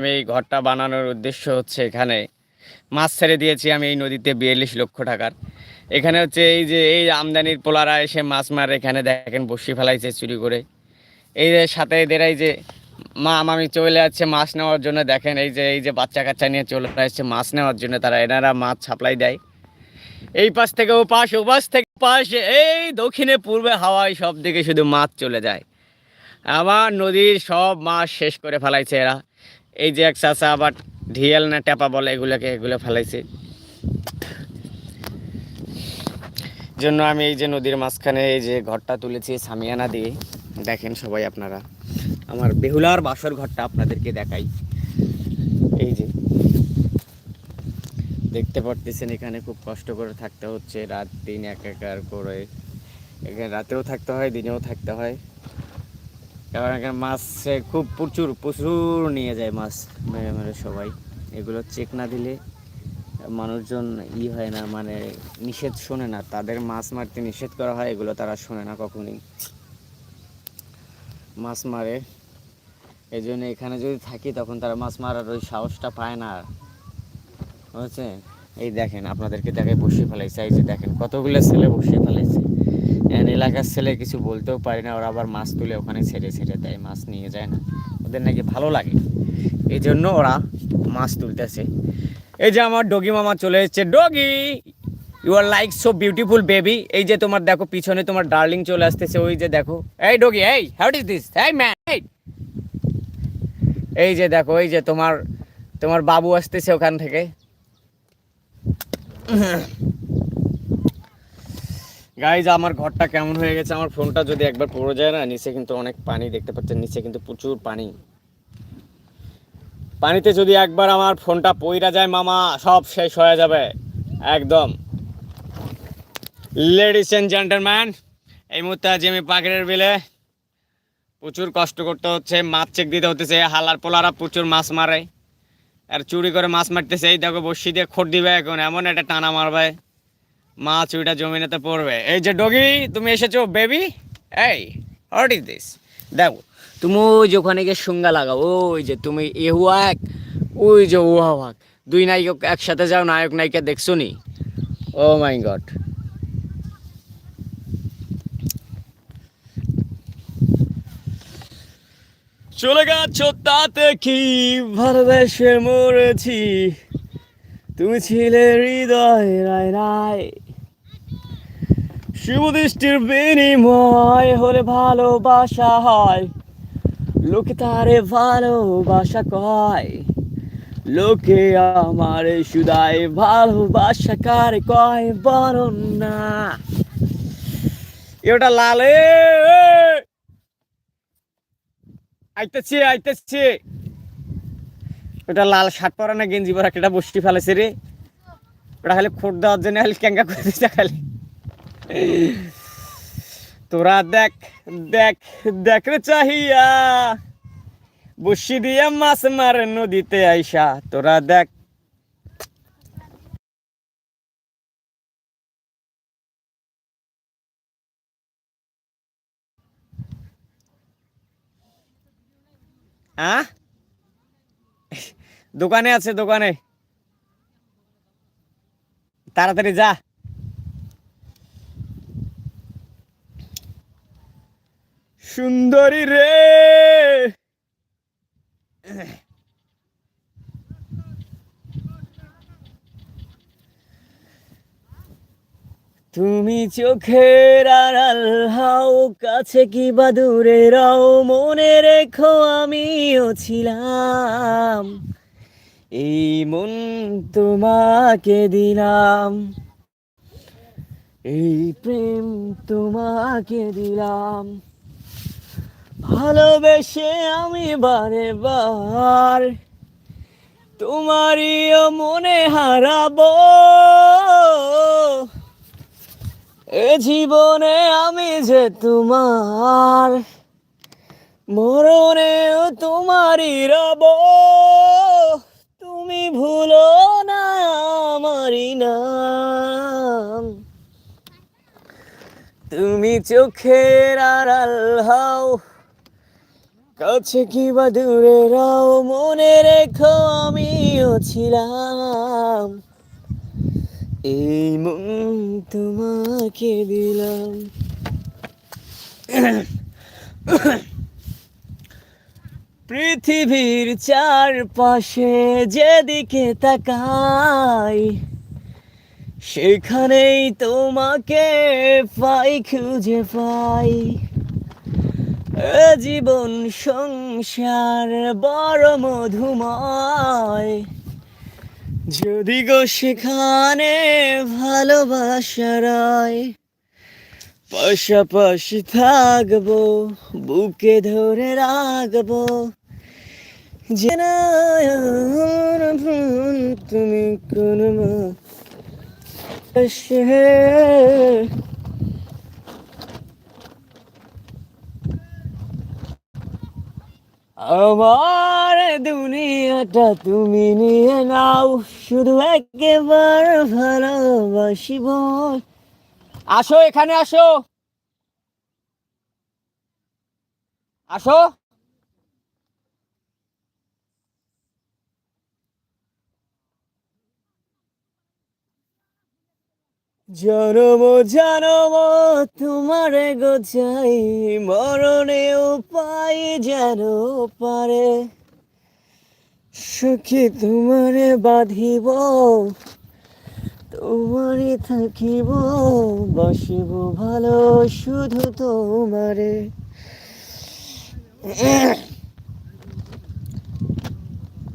আমি এই ঘরটা বানানোর উদ্দেশ্য হচ্ছে এখানে। মাছ ছেড়ে দিয়েছি আমি এই নদীতে বিয়াল্লিশ লক্ষ টাকার। এখানে হচ্ছে এই যে এই আমদানির পোলারা এসে মাছ মারে, এখানে দেখেন বসি ফেলাইছে চুরি করে। এই যে সাথে এদের এই যে মা মামি চলে যাচ্ছে মাছ নেওয়ার জন্য, দেখেন এই যে এই যে বাচ্চা কাচ্চা নিয়ে চলে আসছে মাছ নেওয়ার জন্য, তারা এনারা মাছ সাপ্লাই দেয়। এই পাশ থেকে ও পাশ ও পাশ থেকে পাশ, এই দক্ষিণে পূর্বে হাওয়ায় সব দিকে শুধু মাছ চলে যায়। আমার নদীর সব মাছ শেষ করে ফেলাইছে এরা। এই যে এক চাষা আবার ঢিয়াল না টেপা বলে এগুলোকে, এগুলো ফেলাইছে। জন্য আমি এই যে নদীর মাঝখানে এই যে ঘরটা তুলেছি, সামিয়ানা দিয়ে। দেখেন সবাই আপনারা। আমার বেহুলার বাসর ঘরটা আপনাদেরকে দেখাই। এই যে। দেখতে পারতেছেন এখানে খুব কষ্ট করে থাকতে হচ্ছে। রাত দিন এক একার করে। এখানে রাতেও থাকতে হয়, দিনেও থাকতে হয়। কারণ এখানে মাছ খুব প্রচুর প্রচুর নিয়ে যায় মাছ, মেরে মেরে সবাই। এগুলো চেক না দিলে মানুষজন ই হয় না মানে নিষেধ শোনে না। তাদের মাছ মারতে নিষেধ করা হয়, এগুলো তারা শোনে না কখনই। মাছ মারে। এই জন্য এখানে যদি থাকি তখন তারা মাছ মারার ওই সাহসটা পায় না। আর বুঝছে এই দেখেন, আপনাদেরকে দেখে বসিয়ে ফেলাইছে। এই যে দেখেন, কতগুলো ছেলে বসিয়ে ফেলাইছে। এলাকার ছেলে কিছু বলতেও পারি না, ওরা আবার মাছ তুলে ওখানে ছেড়ে ছেড়ে দেয়, মাছ নিয়ে যায় না। ওদের নাকি ভালো লাগে। এই জন্য ওরা মাছ তুলতেছে। এই যে আমার ডগি মামা চলে এসেছে। Doggy you are like so beautiful baby এই যে তোমার, দেখো, পিছনে তোমার ডার্লিং চলে আসতেছে, ওই যে দেখো। এই ডগি, এই হাউ ইজ দিস এই ম্যান এই যে দেখো, এই যে তোমার তোমার বাবু আসতেছে ওখান থেকে। গাইজ আমার ঘরটা কেমন হয়ে গেছে? আমার ফোনটা যদি একবার পড়ে যায় না, নিচে কিন্তু অনেক পানি দেখতে পাচ্ছেন, নিচে কিন্তু প্রচুর পানি। পানিতে যদি একবার আমার ফোনটা পইরা যায়, মামা, সব শেষ হয়ে যাবে। একদম। লেডিস অ্যান্ড জেন্টলম্যান এই মুহূর্তে আজ আমি পাখিরের বিলে। প্রচুর কষ্ট করতে হচ্ছে, মাছ চেক দিতে হতেছে, হালার পোলারা প্রচুর মাছ মারে। আর চুরি করে মাছ মারতেছে, এই দেখো বসি দিয়ে খোট দিবে এখন, এমন একটা টানা মারবে মাছ ওইটা জমিনেতে পড়বে। এই যে ডগি, তুমি এসেছ বেবি এই হোয়াট ইজ দিস দেখো, তুমি ওই যে ওখানে গিয়ে সুঙ্গা লাগাও, ওই যে তুমি এহুয়া এক, ওই যে উহা হাক দুই নায়ক একসাথে যাও, নায়ক নায়িকা দেখছ নি? ও মাই গড চলে গেছো তাতে কি? ভালোবেসে মরেছি। তুমি ছিলে হৃদয়, রায় রায়। শুভ দৃষ্টির বিনিময় হলে ভালোবাসা হয়। লোকে তারে ভালোবাসা কয়। লোকে আমার সুদায় ভালোবাসা কারে কয়, বরণ না। এটা লালে। আইতেছি আইতেছি। ওটা লাল শার্ট পরা না গেঞ্জি পরা, কেটা বসটি ফেলেছে রে। ওটা খালি খোট দেওয়ার জন্য খালি ক্যাঙ্গা করে দিচ্ছে খালি। তোরা দেখ দেখ দেখ রে চাহিয়া। বসি দিয়া মাছ মারে নদীতে আইসা, তোরা দেখ। হ্যাঁ দোকানে আছে, দোকানে। তাড়াতাড়ি যা। সুন্দরী রে। তুমি চোখের আড়াল, হাও কাছে কি বা দূরে রাও, মনে রেখো আমিও ছিলাম। এই মন তোমাকে দিলাম। এই প্রেম তোমাকে দিলাম। ভালোবেসে আমি বারে বার তোমারই মনে হারাবো। এ জীবনে আমি যে তোমার মরণেও তোমারই রব। তুমি ভুলো না আমারই নাম তুমি চোখের আড়াল হও, কাছে কিবা দূরে রাও, মনে রেখো আমিও ছিলাম। এই মন তোমাকে দিলাম। পৃথিবীর চারপাশে যেদিকে তাকাই, সেখানেই তোমাকে পাই, খুঁজে পাই। জীবন সংসার বড় মধুময়। যদি গো সেখানে ভালোবাসা রয়, পাশাপাশি থাকব, বুকে ধরে রাখব। তুমি কোন আমার দুনিয়াটা তুমি নিয়ে নাও শুধু একবার ভালোবাসিব। আসো এখানে আসো। আসো। জনম জনম, তোমার গোছাই মরণে উপায় যেন পারে। সুখী তোমারে বাঁধিব, তোমারে থাকিব, বসিব ভালো শুধু তোমারে।